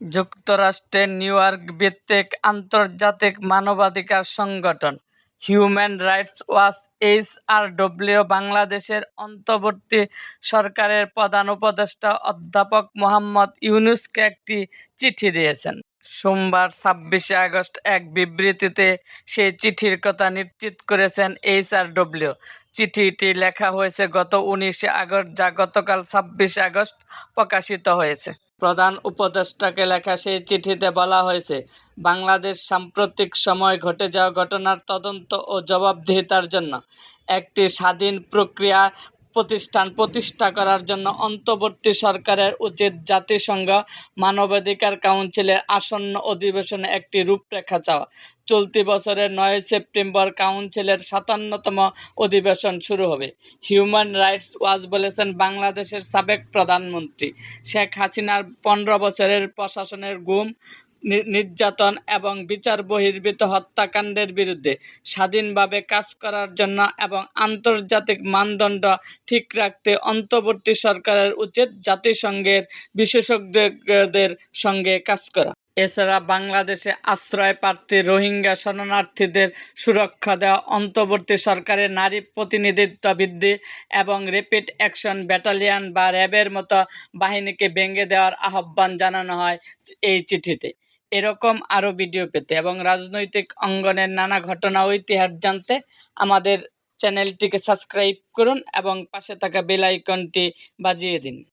যুক্তরাষ্ট্রের new York ভিত্তিক আন্তর্জাতিক মানবাধিকার সংগঠন হিউম্যান রাইটস ওয়াচ এইচআরডব্লিউ বাংলাদেশের অন্তর্বর্তী সরকারের প্রধান উপদেষ্টা অধ্যাপক মোহাম্মদ ইউনুসকে একটি চিঠি দিয়েছেন। সোমবার ছাব্বিশে আগস্ট এক বিবৃতিতে সেই চিঠির কথা নিশ্চিত করেছেন এইচআরডব্লিউ চিঠিটি লেখা হয়েছে গত উনিশে আগস্ট, যা গতকাল ছাব্বিশে আগস্ট প্রকাশিত হয়েছে। প্রধান উপদেষ্টাকে লেখা সেই চিঠিতে বলা হয়েছে, বাংলাদেশ সাম্প্রতিক সময় ঘটে যাওয়া ঘটনার তদন্ত ও জবাবদিহিতার জন্য একটি স্বাধীন প্রক্রিয়া প্রতিষ্ঠান প্রতিষ্ঠা করার জন্য অন্তর্বর্তী সরকারের উচিত জাতিসংঘ মানবাধিকার কাউন্সিলের আসন্ন অধিবেশনে একটি রূপরেখা চাওয়া। চলতি বছরের নয় সেপ্টেম্বর কাউন্সিলের সাতান্নতম অধিবেশন শুরু হবে। হিউম্যান রাইটস ওয়াচ বলেছেন বাংলাদেশের সাবেক প্রধানমন্ত্রী। শেখ হাসিনার পনেরো বছরের প্রশাসনের গুম নির্যাতন এবং বিচার বহির্ভূত হত্যাকাণ্ডের বিরুদ্ধে স্বাধীনভাবে কাজ করার জন্য এবং আন্তর্জাতিক মানদণ্ড ঠিক রাখতে অন্তর্বর্তী সরকারের উচিত জাতিসংঘের বিশেষজ্ঞদের সঙ্গে কাজ করা। এছাড়া বাংলাদেশে আশ্রয় প্রার্থী রোহিঙ্গা শরণার্থীদের সুরক্ষা দেওয়া, অন্তর্বর্তী সরকারের নারী প্রতিনিধিত্ব বৃদ্ধি এবং র্যাপিড অ্যাকশন ব্যাটালিয়ন বা র্যাবের মতো বাহিনীকে ভেঙে দেওয়ার আহ্বান জানানো হয় এই চিঠিতে। এরকম আরও ভিডিও পেতে এবং রাজনৈতিক অঙ্গনের নানা ঘটনা ও ইতিহাস জানতে আমাদের চ্যানেলটিকে সাবস্ক্রাইব করুন এবং পাশে থাকা বেল আইকনটি বাজিয়ে দিন।